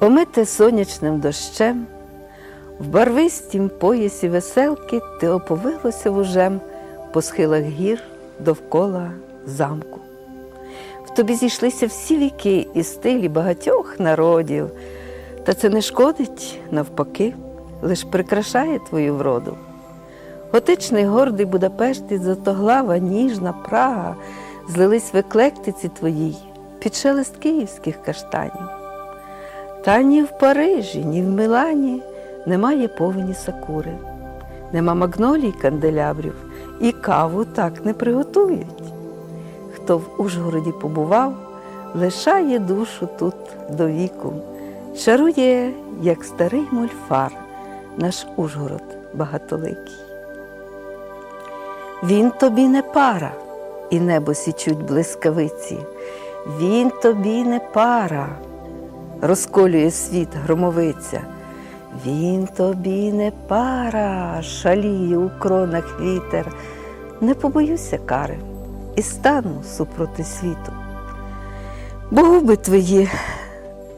Омите сонячним дощем, в барвистім поясі веселки ти оповилося вужем по схилах гір довкола замку. В тобі зійшлися всі віки і стилі багатьох народів, та це не шкодить, навпаки, лиш прикрашає твою вроду. Готичний гордий Будапешт і златоглава ніжна Прага злились в еклектиці твоїй під шелест київських каштанів. Та ні в Парижі, ні в Милані немає повені сакури, нема магнолій канделябрів і каву так не приготують. Хто в Ужгороді побував, лишає душу тут до віку, чарує, як старий мольфар, наш Ужгород багатоликий. Він тобі не пара, і небо січуть блискавиці. Він тобі не пара, розколює світ громовиця. Він тобі не пара, шаліє у кронах вітер. Не побоюся кари і стану супроти світу. Бо губи твої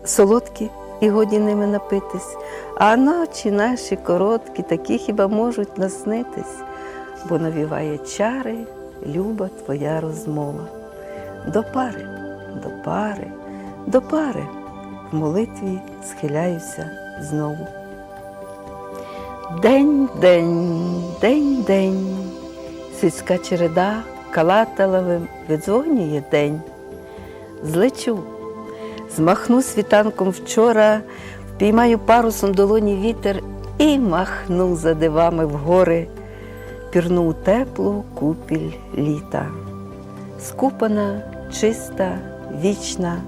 солодкі і годі ними напитись, а ночі наші короткі, такі хіба можуть наснитись, бо навіває чари люба твоя розмова. До пари, до пари, до пари в молитві схиляюся знову. День, день, день, день, сільська череда калаталевим видзвонює день. Злечу, змахну світанком вчора, впіймаю парусом долоні вітер і махну за дивами в гори, пірну у теплу купіль літа. Скупана, чиста, вічна,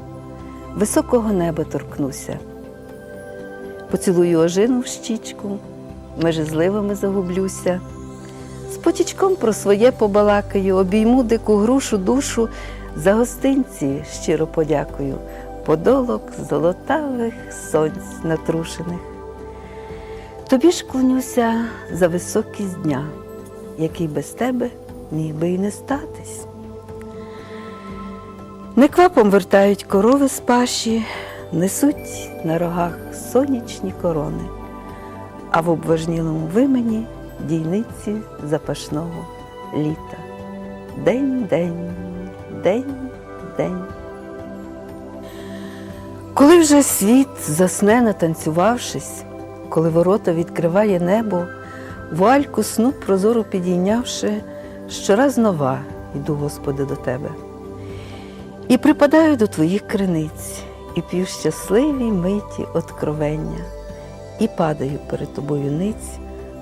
високого неба торкнуся. Поцілую ожину в щічку, межи зливами загублюся. З потічком про своє побалакаю, обійму дику грушу душу, за гостинці щиро подякую, подолок золотавих сонць натрушених. Тобі ж клонюся за високість дня, який без тебе міг би і не статись. Неквапом вертають корови з паші, несуть на рогах сонячні корони, а в обважнілому вимені дійниці запашного літа. День, день, день, день. Коли вже світ засне натанцювавшись, коли ворота відкриває небо, вуальку сну прозору підійнявши, щораз нова йду, Господи, до Тебе. І припадаю до Твоїх криниць, і пів щасливій миті откровення, і падаю перед Тобою ниць,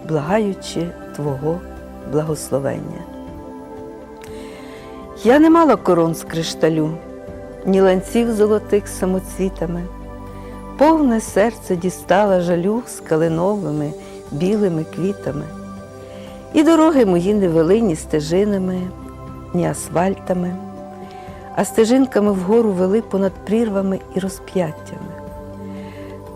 благаючи Твого благословення. Я не мала корон з кришталю, ні ланців золотих самоцвітами, повне серце дістала жалю з калиновими білими квітами, і дороги мої не вели ні стежинами, ні асфальтами, а стежинками вгору вели понад прірвами і розп'яттями.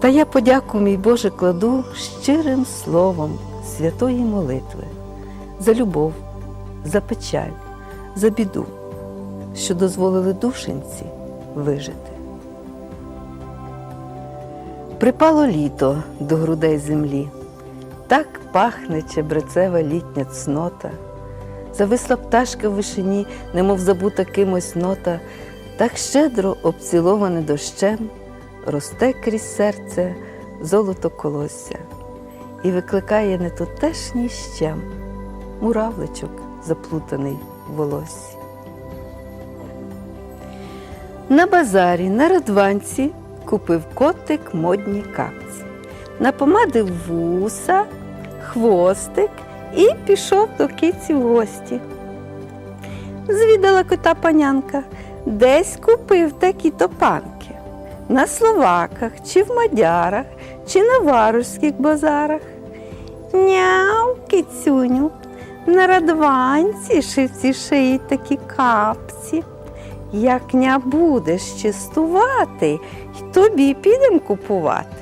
Та я подяку, мій Боже, кладу щирим словом святої молитви за любов, за печаль, за біду, що дозволили душенці вижити. Припало літо до грудей землі, так пахне чебрецева літня цнота, зависла пташка в вишині, немов забута кимось нота, так щедро обціловане дощем, росте крізь серце золото колосся і викликає нетутешній щем муравличок, заплутаний в волоссі. На базарі на радванці купив котик модні капці, напомадив вуса, хвостик і пішов до киці в гості. Звідала кота панянка, десь купив такі топанки. На словаках, чи в мадярах, чи на варожських базарах. Няу, кицюню, на радванці шивці шиють такі капці. Як ня будеш чистувати, й тобі підем купувати.